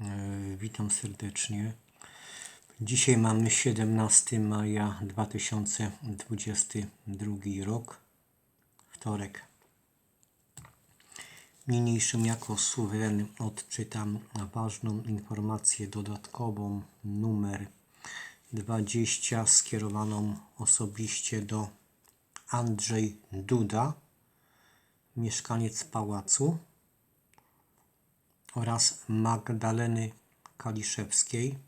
E, Witam serdecznie. Dzisiaj mamy 17 maja 2022 rok, wtorek. Niniejszym jako suweren odczytam ważną informację dodatkową numer 20 skierowaną osobiście do Andrzej Duda, mieszkaniec pałacu oraz Magdaleny Kaliszewskiej,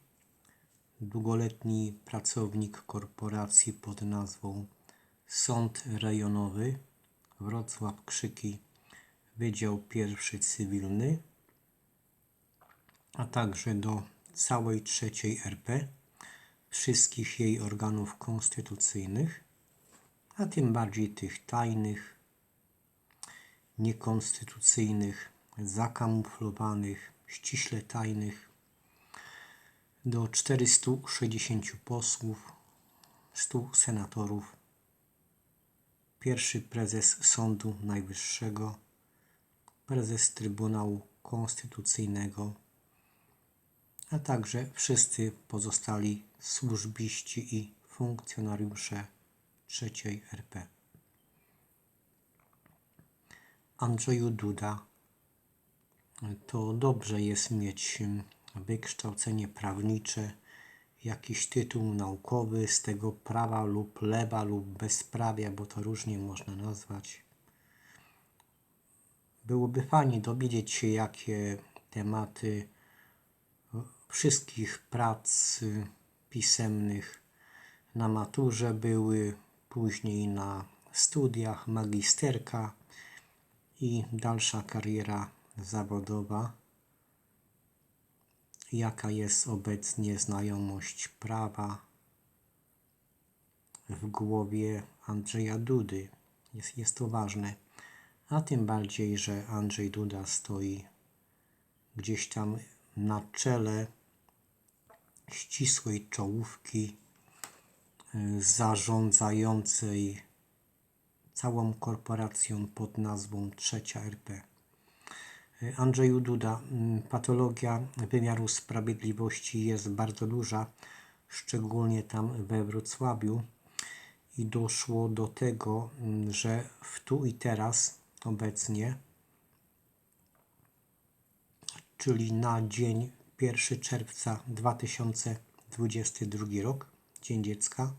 długoletni pracownik korporacji pod nazwą Sąd Rejonowy Wrocław Krzyki, Wydział Pierwszy Cywilny, a także do całej trzeciej RP, wszystkich jej organów konstytucyjnych, a tym bardziej tych tajnych, niekonstytucyjnych, zakamuflowanych, ściśle tajnych, do 460 posłów, 100 senatorów, pierwszy prezes Sądu Najwyższego, prezes Trybunału Konstytucyjnego, a także wszyscy pozostali służbiści i funkcjonariusze trzeciej RP. Andrzeju Duda, to dobrze jest mieć wykształcenie prawnicze, jakiś tytuł naukowy z tego prawa lub lewa lub bezprawia, bo to różnie można nazwać. Byłoby fajnie dowiedzieć się, jakie tematy wszystkich prac pisemnych na maturze były, później na studiach, magisterka i dalsza kariera zawodowa. Jaka jest obecnie znajomość prawa w głowie Andrzeja Dudy? Jest, jest to ważne. A tym bardziej, że Andrzej Duda stoi gdzieś tam na czele ścisłej czołówki y, zarządzającej całą korporacją pod nazwą Trzecia RP. Andrzeju Duda, mm, patologia wymiaru sprawiedliwości jest bardzo duża, szczególnie tam we Wrocławiu. I doszło do tego, mm, że w tu i teraz obecnie, czyli na dzień 1 czerwca 2022 rok, Dzień Dziecka,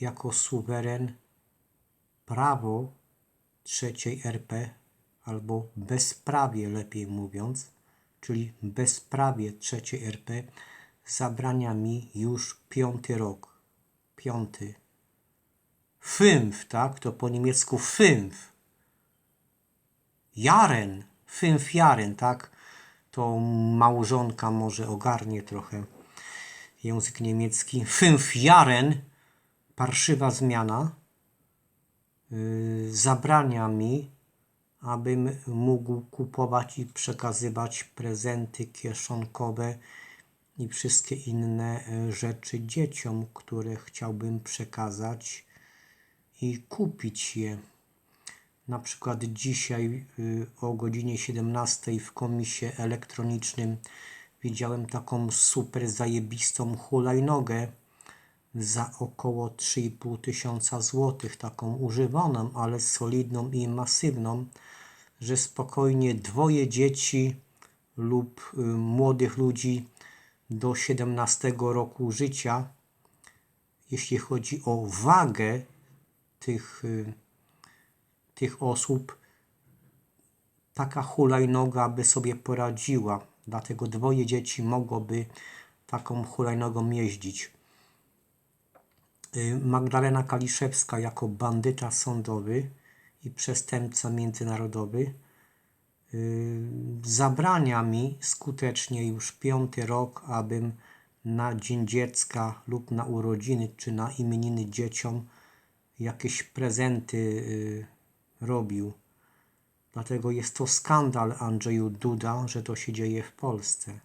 jako suweren prawo trzeciej RP albo bezprawie lepiej mówiąc, czyli bezprawie trzeciej RP zabrania mi już piąty rok. Piąty. Fünf, tak? To po niemiecku fünf. Jaren. Fünf Jaren, tak? To małżonka może ogarnie trochę język niemiecki. Fünf Jaren, parszywa zmiana, yy, zabrania mi abym mógł kupować i przekazywać prezenty kieszonkowe i wszystkie inne e, rzeczy dzieciom, które chciałbym przekazać i kupić je. Na przykład dzisiaj y, o godzinie 17 w komisie elektronicznym widziałem taką super zajebistą hulajnogę za około 3,5 tysiąca złotych, taką używaną, ale solidną i masywną, że spokojnie dwoje dzieci lub y, młodych ludzi do 17 roku życia, jeśli chodzi o wagę tych, y, tych osób, taka hulajnoga by sobie poradziła. Dlatego dwoje dzieci mogłoby taką hulajnogą jeździć. Y, Magdalena Kaliszewska jako bandyta sądowy i przestępca międzynarodowy y, zabrania mi skutecznie już piąty rok, abym na Dzień Dziecka lub na urodziny czy na imieniny dzieciom jakieś prezenty y, robił. Dlatego jest to skandal Andrzeju Duda, że to się dzieje w Polsce.